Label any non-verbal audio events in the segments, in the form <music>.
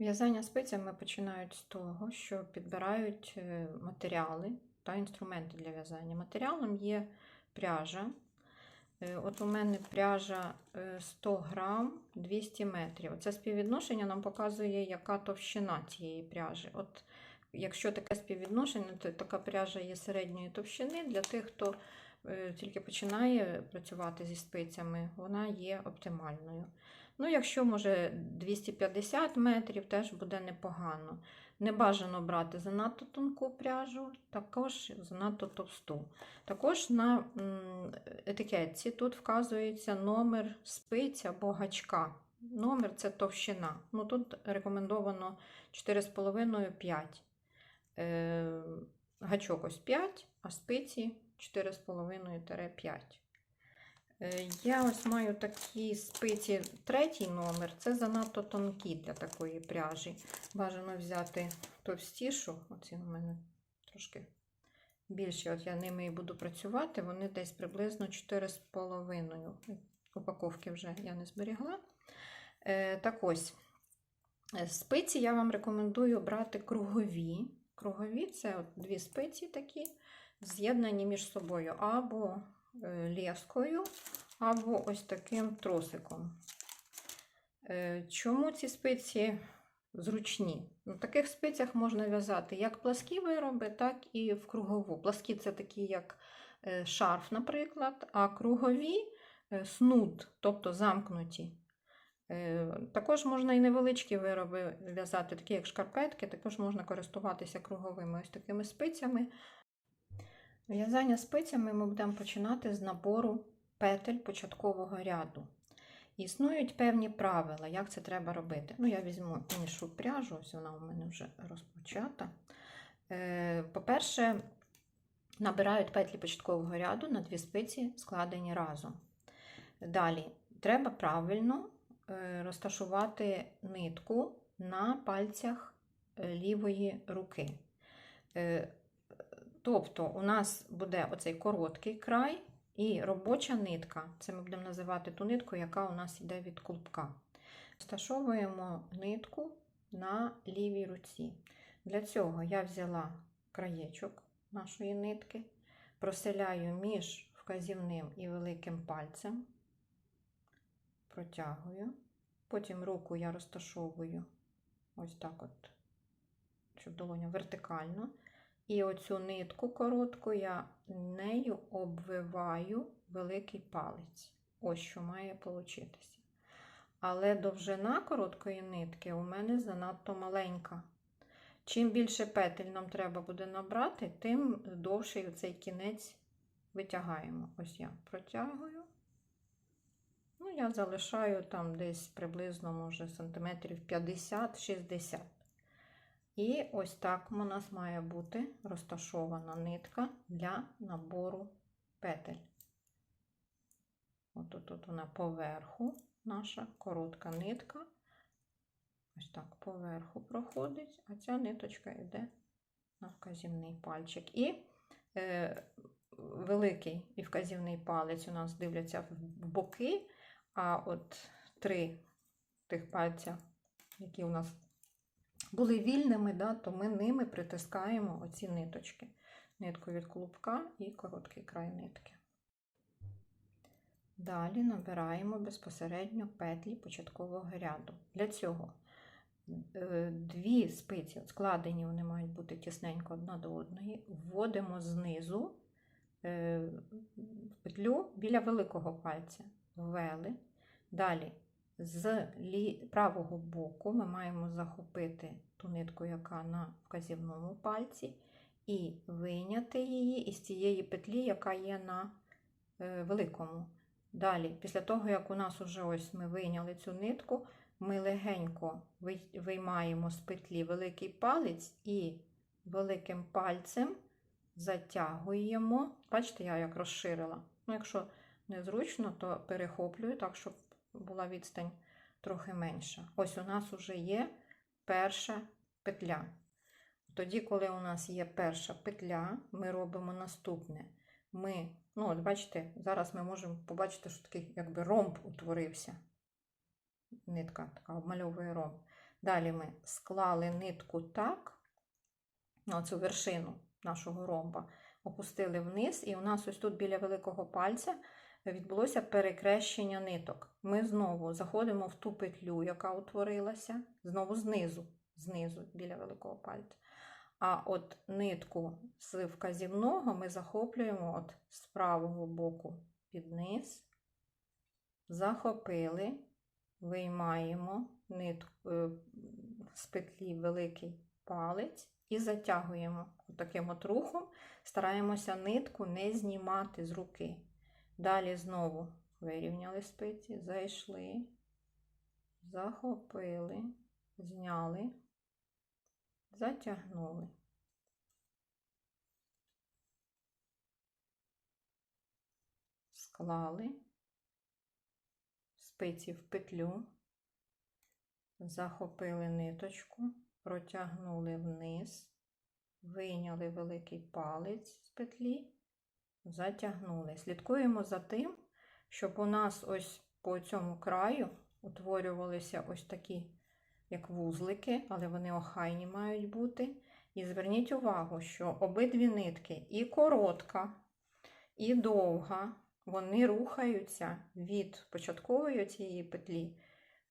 В'язання спицями починають з того, що підбирають е, матеріали та інструменти для в'язання. Матеріалом є пряжа. Е, От у мене пряжа е, 100 грам 200 метрів. Це співвідношення нам показує, яка товщина цієї пряжі. От якщо таке співвідношення, то така пряжа є середньої товщини для тих, хто е, тільки починає працювати зі спицями, вона є оптимальною. Ну, якщо може 250 метрів, теж буде непогано. Не бажано брати занадто тонку пряжу, також занадто товсту. Також на етикетці тут вказується номер спиць або гачка. Номер це товщина. Ну, тут рекомендовано 4,5-5. Е, гачок ось 5, а спиці 4,5-5. Е, Я ось маю такі спиці, третій номер, це занадто тонкі для такої пряжі. Бажано взяти товстішу, оці у мене трошки більші, от я ними і буду працювати, вони десь приблизно 4,5. Упаковки вже я не зберігла. Е, Так ось, спиці я вам рекомендую брати кругові. Кругові це от дві спиці такі, з'єднані між собою або е, лескою, або ось таким тросиком. Е, Чому ці спиці зручні? На таких спицях можна в'язати як пласкі вироби, так і в кругову. Пласкі це такі, як е, шарф, наприклад, а кругові снуд, тобто замкнуті. Також можна і невеличкі вироби в'язати, такі як шкарпетки, також можна користуватися круговими ось такими спицями. В'язання спицями ми будемо починати з набору петель початкового ряду. Існують певні правила, як це треба робити. Ну, я візьму іншу пряжу, ось вона у мене вже розпочата. Е, По-перше, набирають петлі початкового ряду на дві спиці, складені разом. Далі, треба правильно е, розташувати нитку на пальцях е, лівої руки. Тобто, у нас буде оцей короткий край і робоча нитка. Це ми будемо називати ту нитку, яка у нас йде від клубка. Розташовуємо нитку на лівій руці. Для цього я взяла краєчок нашої нитки, проселяю між вказівним і великим пальцем, протягую. Потім руку я розташовую ось так, от, щоб долоня вертикально. І оцю нитку коротку я нею обвиваю великий палець. Ось що має получитися. Але довжина короткої нитки у мене занадто маленька. Чим більше петель нам треба буде набрати, тим довший цей кінець витягаємо. Ось я протягую. Ну, я залишаю там десь приблизно, може, сантиметрів 50-60. І ось так у нас має бути розташована нитка для набору петель. От тут вона поверху, наша коротка нитка. Ось так поверху проходить, а ця ниточка йде на вказівний пальчик. І е, великий і вказівний палець у нас дивляться в боки, а от три тих пальця, які у нас були вільними, да, то ми ними притискаємо оці ниточки. Нитку від клубка і короткий край нитки. Далі набираємо безпосередньо петлі початкового ряду. Для цього е, дві спиці складені, вони мають бути тісненько одна до одної. Вводимо знизу е, петлю біля великого пальця. Ввели. Далі з правого боку ми маємо захопити ту нитку, яка на вказівному пальці, і вийняти її із цієї петлі, яка є на е, великому. Далі, після того, як у нас уже ось ми вийняли цю нитку, ми легенько виймаємо з петлі великий палець і великим пальцем затягуємо. Бачите, я як розширила. Ну, Якщо незручно, то перехоплюю так, щоб була відстань трохи менша. Ось у нас вже є перша петля. Тоді, коли у нас є перша петля, ми робимо наступне. Ми, ну, от бачите, зараз ми можемо побачити, що такий якби ромб утворився. Нитка така обмальовує ромб. Далі ми склали нитку так, на цю вершину нашого ромба, опустили вниз, і у нас ось тут біля великого пальця відбулося перекрещення ниток. Ми знову заходимо в ту петлю, яка утворилася, знову знизу, знизу біля великого пальця. А от нитку з вказівного ми захоплюємо от з правого боку під низ, захопили, виймаємо нитку е, з петлі великий палець і затягуємо таким от рухом, стараємося нитку не знімати з руки. Далі знову вирівняли спиці, зайшли, захопили, зняли, затягнули. Склали спиці в петлю, захопили ниточку, протягнули вниз, вийняли великий палець з петлі, затягнули. Слідкуємо за тим, щоб у нас ось по цьому краю утворювалися ось такі, як вузлики, але вони охайні мають бути. І зверніть увагу, що обидві нитки і коротка, і довга, вони рухаються від початкової цієї петлі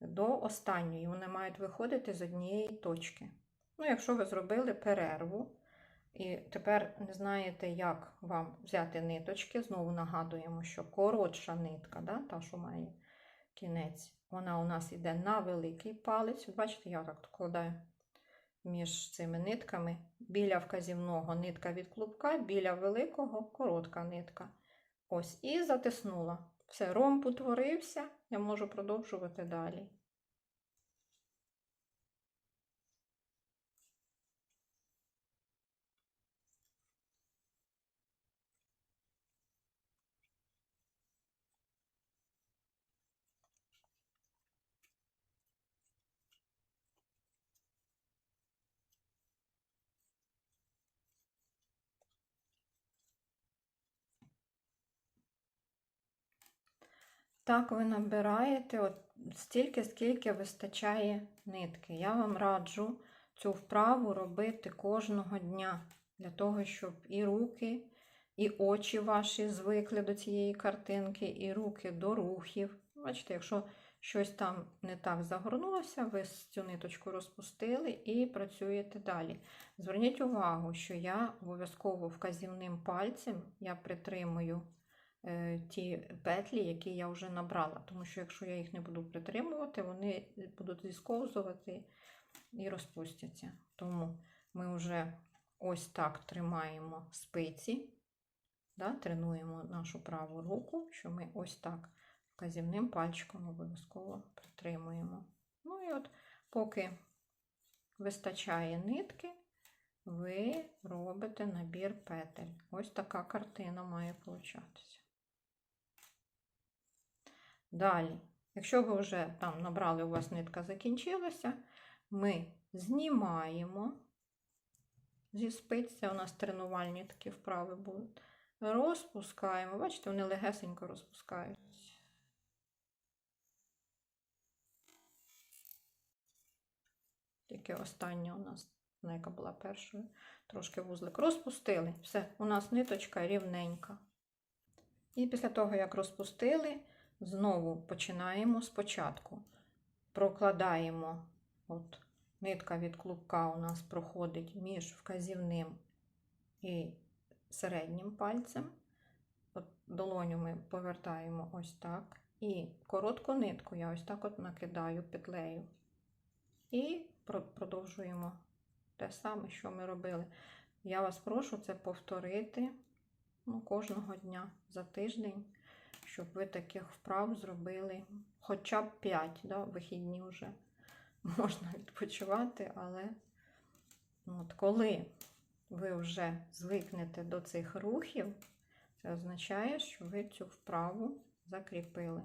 до останньої. Вони мають виходити з однієї точки. Ну, якщо ви зробили перерву, і тепер не знаєте, як вам взяти ниточки, знову нагадуємо, що коротша нитка, да, та, що має кінець, вона у нас йде на великий палець. Бачите, я так вкладаю між цими нитками. Біля вказівного нитка від клубка, біля великого коротка нитка. Ось, і затиснула. Все, ромб утворився, я можу продовжувати далі. Так, ви набираєте от стільки, скільки вистачає нитки. Я вам раджу цю вправу робити кожного дня, для того, щоб і руки, і очі ваші звикли до цієї картинки, і руки до рухів. Бачите, якщо щось там не так загорнулося, ви цю ниточку розпустили і працюєте далі. Зверніть увагу, що я обов'язково вказівним пальцем я притримую. Е, ті петлі, які я вже набрала. Тому що, якщо я їх не буду притримувати, вони будуть зісковзувати і розпустяться. Тому ми вже ось так тримаємо спиці, да, тренуємо нашу праву руку, що ми ось так вказівним пальчиком обов'язково притримуємо. Ну і от, поки вистачає нитки, ви робите набір петель. Ось така картина має получатися. Далі, якщо ви вже там набрали, у вас нитка закінчилася, ми знімаємо зі спиць, у нас тренувальні такі вправи будуть. Розпускаємо, бачите, вони легесенько розпускаються. Тільки остання у нас, яка була першою, трошки вузлик. Розпустили. Все, у нас ниточка рівненька. І після того, як розпустили, Знову починаємо спочатку. Прокладаємо, от нитка від клубка у нас проходить між вказівним і середнім пальцем. От Долоню ми повертаємо ось так. І коротку нитку я ось так от накидаю петлею. І продовжуємо те саме, що ми робили. Я вас прошу це повторити ну, кожного дня за тиждень щоб ви таких вправ зробили хоча б 5, да, вихідні вже <laughs> можна відпочивати, але от коли ви вже звикнете до цих рухів, це означає, що ви цю вправу закріпили.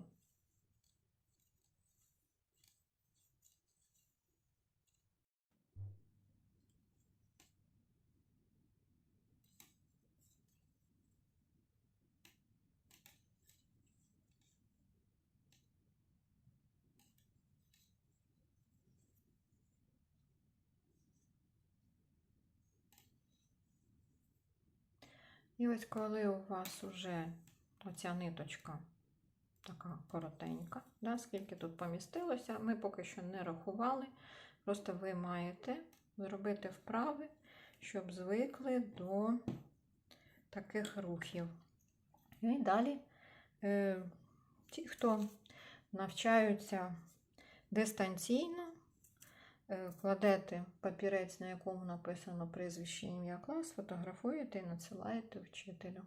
І ось коли у вас вже оця ниточка така коротенька, да, скільки тут помістилося, ми поки що не рахували. Просто ви маєте зробити вправи, щоб звикли до таких рухів. І далі е, ті, хто навчаються дистанційно, кладете папірець, на якому написано прізвище ім'я клас, фотографуєте і надсилаєте вчителю.